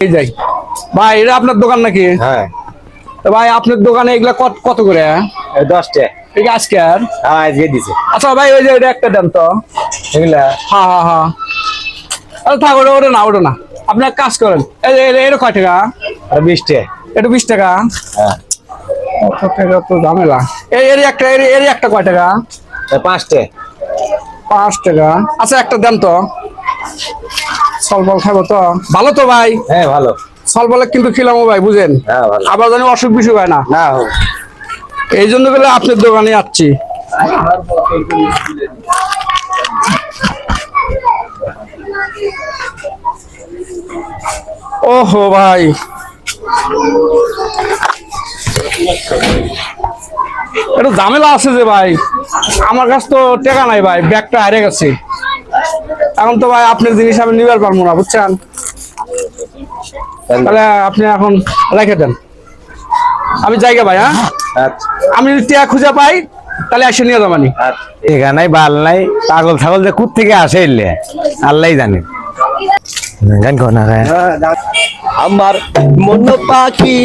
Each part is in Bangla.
এই যাই। ভাই এটা আপনার দোকান নাকি? হ্যাঁ। তো ভাই আপনার দোকানে এগুলা কত কত করে দশটা। এটা আজকে আর? হ্যাঁ আজকে দিছে। আচ্ছা ভাই ওই যে এটা একটা দেন তো। এগুলা? হ্যাঁ হ্যাঁ হ্যাঁ। আরে থাক ওটা ওটা না ওটা না। আপনি এক কাজ করেন। এটা- কয় টাকা? আর বিশটা এটা বিশ টাকা? হ্যাঁ। টাকা তো ঝামেলা। এই এর একটা এর একটা কয় টাকা? পাঁচটা পাঁচ টাকা। আচ্ছা একটা দেন তো। সলবল খাব তো। ভালো তো ভাই? হ্যাঁ ভালো। সলবলে কিন্তু খিলামো ভাই বুঝেন? হ্যাঁ আবার জানি অসুখ বিসুখ হয় না। না এই জন্য গেলে আপনার দোকানে যাচ্ছি। ওহো ভাই। একটু ঝামেলা আছে যে ভাই। আমার কাছে তো টাকা নাই ভাই ব্যাগটা হারিয়ে গেছে। এখন তো ভাই আপনার জিনিস আমি নিবার পারব না বুঝছেন? তাহলে আপনি এখন রেখে দেন। আমি জায়গা ভাই হ্যাঁ? আচ্ছা। আমি যদি টিয়া খুঁজে পাই তাহলে এসে নিয়ে যাবানি এখানে বাল নাই পাগল ছাগল যে কুত থেকে আসে এলে? আল্লাহ জানে। গান কর না আমার মন পাখি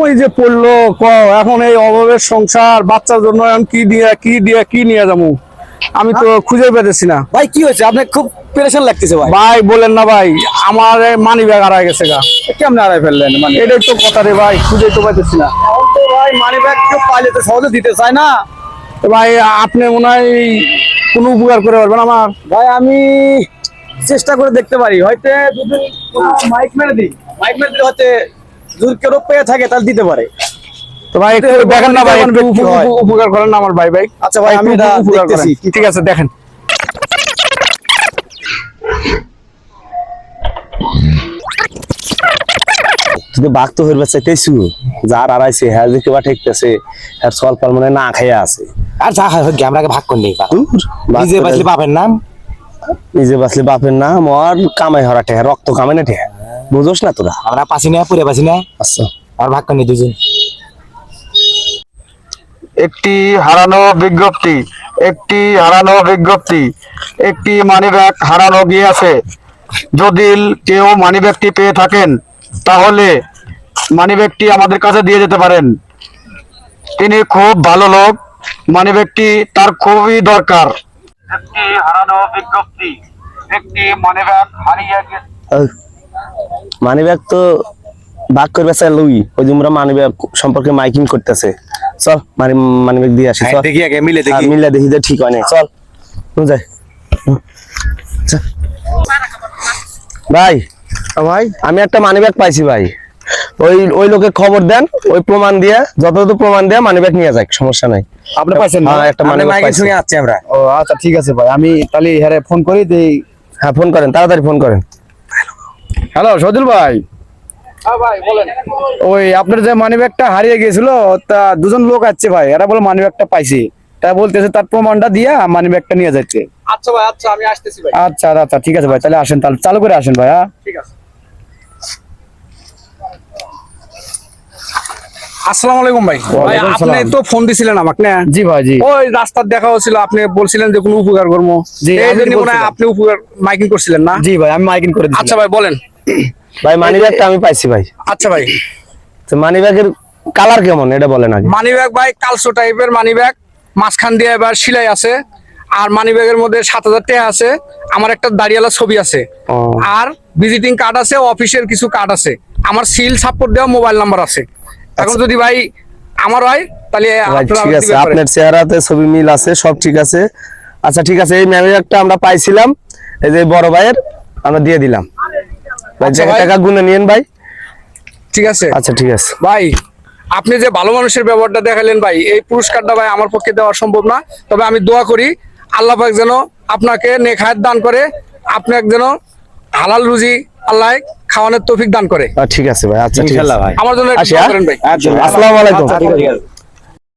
কই যে পড়ল ক এখন এই অভাবের সংসার বাচ্চার জন্য এখন কি দিয়ে কি দিয়ে কি নিয়ে যাব? আমি তো খুঁজে পেতেছি না। ভাই কি হয়েছে? আপনি খুব পেরেশান লাগতেছে ভাই। ভাই বলেন না ভাই আমার মানি ব্যাগ হারায় গেছে গা। কেমন হারাই ফেললেন মানে এটাই তো কথা রে ভাই খুঁজে তো পাইতেছি না। তো ভাই মানি ব্যাগ কেউ পাইলে তো সহজে দিতে চায় না। তো ভাই আপনি মনে হয় কোনো উপকার করে পারবেন আমার? ভাই আমি চেষ্টা করে দেখতে পারি। হয়তো যদি মাইক মেরে দিই। মাইক মেরে দিলে হয়তো যদি কেউ পেয়ে থাকে তাহলে দিতে পারে। তো ভাই একটু দেখেন না ভাই একটু উপকার করেন না আমার ভাই ভাই। আচ্ছা ভাই, আমি এটা। দেখতেছি। ঠিক আছে দেখেন। তুই বাঘ তো হইবার চাইতেছু যার আড়াইছে হ্যাঁ ঠেকতেছে হ্যাঁ সল পাল মানে না খাইয়া আছে। আর যা হয় ভাগ করে নেই নিজে বাঁচলে বাপের নাম? নিজে বাঁচলে বাপের নাম আর কামাই হরা ঠেহা রক্ত কামাই না ঠেহা বুঝোস না তোরা। আমরা পাচ্ছি না পুরে পাচ্ছি না আচ্ছা। আর ভাগ করে দুজন একটি হারানো বিজ্ঞপ্তি একটি হারানো বিজ্ঞপ্তি একটি মানিব্যাগ হারানো গিয়েছে। যদি কেউ মানিব্যাগটি পেয়ে থাকেন তাহলে মানিব্যাগটি আমাদের কাছে দিয়ে যেতে পারেন। তিনি খুব ভালো লোক মানিব্যাগটি তার খুবই দরকার। একটি হারানো বিজ্ঞপ্তি একটি মানিব্যাগ হারিয়ে গেছে মানি ব্যাগ তো বাঘ করবে চাই লুই। ওই যে আমরা মানি ব্যাগ সম্পর্কে মাইকিং করতেছে। চল মানি মানি ব্যাগ দিয়ে আসি চল। দেখি আগে মিলে আর মিলে দেখি যে ঠিক হয় না চল তুই যাই। ভাই ভাই। আমি একটা মানি ব্যাগ পাইছি ভাই। ওই ওই লোকে খবর দেন ওই প্রমাণ দিয়ে যতটুকু প্রমাণ দিয়ে মানি ব্যাগ নিয়ে যাক সমস্যা নাই। আপনি পাইছেন না? হ্যাঁ একটা মানি ব্যাগ মাইকের সঙ্গে আসছি আমরা। ও আচ্ছা ঠিক আছে ভাই। আমি তাহলে হ্যাঁ ফোন করি দেই। হ্যাঁ ফোন করেন তাড়াতাড়ি ফোন করেন। হ্যালো সজল ভাই। ওই আপনার যে মানি ব্যাগটা হারিয়ে গেছিল তা দুজন লোক আছে ভাই এরা বলে মানি ব্যাগটা পাইছি। তা বলতেছে তার প্রমাণটা দিয়া মানি ব্যাগটা নিয়ে যাচ্ছে। আচ্ছা ভাই আচ্ছা আমি আসতেছি ভাই। আচ্ছা আচ্ছা ঠিক আছে ভাই তাহলে আসেন তাহলে চালু করে আসেন ভাই হ্যাঁ। ঠিক আছে। আসসালামু আলাইকুম ভাই। আপনি তো ফোন দিছিলেন আমাকে না? জি ভাই জি। ওই রাস্তার দেখা হচ্ছিল আপনি বলছিলেন যে কোনো উপকার করব জি, এই আমি জন্য হয় বলছিলাম। আপনি উপকার মাইকিং করছিলেন না? জি ভাই আমি মাইকিং করে আচ্ছা ভাই বলেন। ভাই মানি ব্যাগটা আমি পাইছি ভাই। আচ্ছা ভাই। তো মানি ব্যাগের কালার কেমন? এটা বলেন আগে। মানি ব্যাগ ভাই কালসো টাইপের মানি ব্যাগ মাঝখান দিয়ে এবার সিলাই আছে। আর মানি ব্যাগের মধ্যে সাত হাজার টাকা আছে। আমার একটা দাঁড়িয়ালা ছবি আছে। আর ভিজিটিং কার্ড আছে অফিসের কিছু কার্ড আছে। আমার সিল সাপোর্ট দেওয়া মোবাইল নাম্বার আছে। এখন যদি ভাই আমার হয় তাহলে ঠিক আছে আপনার চেহারাতে ছবি মিল আছে সব ঠিক আছে। আচ্ছা ঠিক আছে এই মানি ব্যাগটা আমরা পাইছিলাম। এই যে বড় ভাইয়ের আমরা দিয়ে দিলাম। ভাই আচ্ছা টাকা গুনে নিয়েন ভাই। ঠিক আছে। আচ্ছা ঠিক আছে। ভাই আপনি যে ভালো মানুষের ব্যবহারটা দেখালেন ভাই এই পুরস্কারটা ভাই আমার পক্ষে দেওয়া সম্ভব না। তবে আমি দোয়া করি আল্লাহ পাক যেন আপনাকে নেখায়াত দান করে আপনাকে যেন হালাল রুজি আল্লাহ খাওয়ানোর তৌফিক দান করে। ঠিক আছে ভাই আচ্ছা ঠিক আছে। ভাই। আমার জন্য হ্যাঁ? ভাই। আসসালামু আলাইকুম। আচ্ছা, ঠিক আছে।